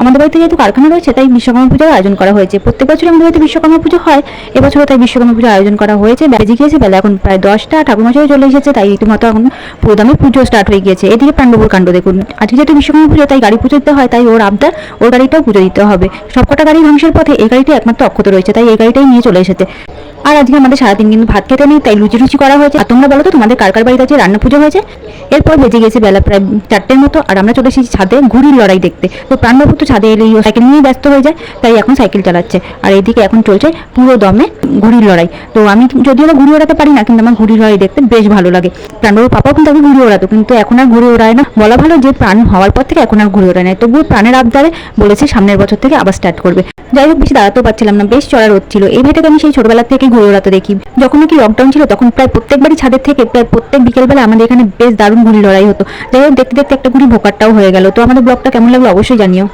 আমাদের বাড়িতে যেহেতু কারখানা রয়েছে, তাই বিশ্বকর্মা পুজোর আয়োজন করা হয়েছে। প্রত্যেক বছর আমাদের বাড়িতে বিশ্বকর্মা পুজো হয়। এবছরও তাই বিশ্বকর্মা পুজোর আয়োজন করা হয়েছে। বেজে গিয়েছে, বেলা এখন প্রায় দশটা ঠাকুরমশাই চলে এসেছে, তাই রীতিমতো এখন পুরোদমে পুজো স্টার্ট হয়ে গিয়েছে। এদিকে পাণ্ডবর কাণ্ড দেখুন। আজকে যেহেতু বিশ্বকর্মা পুজো, তাই গাড়ি পুজো দিতে হয়, তাই ওর আবদার, ওর গাড়িটাও পুজো দিতে হবে। সবকটা গাড়ি ধ্বংসের পথে এই গাড়িটি একমাত্র অক্ষত রয়েছে, তাই এই গাড়িটাই নিয়ে চলে এসেছে। আর আজকে আমাদের সারাদিন কিন্তু ভাত খেতে নেই, তাই লুচি লুচি করা হয়েছে। আর তোমরা বলো তো, তোমাদের কার কার বাড়িতে আছে রান্না পুজো হয়েছে? এরপর বেজে গেছে বেলা প্রায় চারটের মতো, আর আমরা চলে এসেছি ছাদে ঘুড়ির লড়াই দেখতে। তো প্রাণবাবু তো ছাদে এলেই সাইকেল নিয়ে ব্যস্ত হয়ে যায়, তাই এখন সাইকেল চালাচ্ছে। আর এইদিকে এখন চলছে পুরো দমে ঘুড়ির লড়াই। তো আমি যদিও ঘুড়ি ওড়াতে পারি না, কিন্তু আমার ঘুড়ির লড়াই দেখতে বেশ ভালো লাগে। প্রাণবাবুর পাপাও কিন্তু আগে ঘুড়ি ওড়াতো, কিন্তু এখন আর ঘুড়ি ওড়ায় না। বলা ভালো যে প্রাণ হওয়ার পর থেকে এখন আর ঘুড়ি ওড়ায় না। তবুও প্রাণের আবদারে বলেছে সামনের বছর থেকে আবার স্টার্ট করবে। যাই হোক, বেশি দাঁড়াতেও পারছিলাম না, বেশ চড়া রোদ ছিল। এই ভাইটাকে আমি সেই ছোটবেলা থেকে ঘুরে দেখি। যখন নাকি লকডাউন ছিল, তখন প্রায় প্রত্যেকবারই ছাদের থেকে প্রায় প্রত্যেক বিকেলবেলা আমাদের এখানে বেশ দারুণ ঘুড়ি লড়াই হতো। যাই হোক, দেখতে দেখতে একটা ঘুড়ি ভোকারটাও হয়ে গেল। তো আমাদের ব্লগটা কেমন লাগল অবশ্যই জানিও।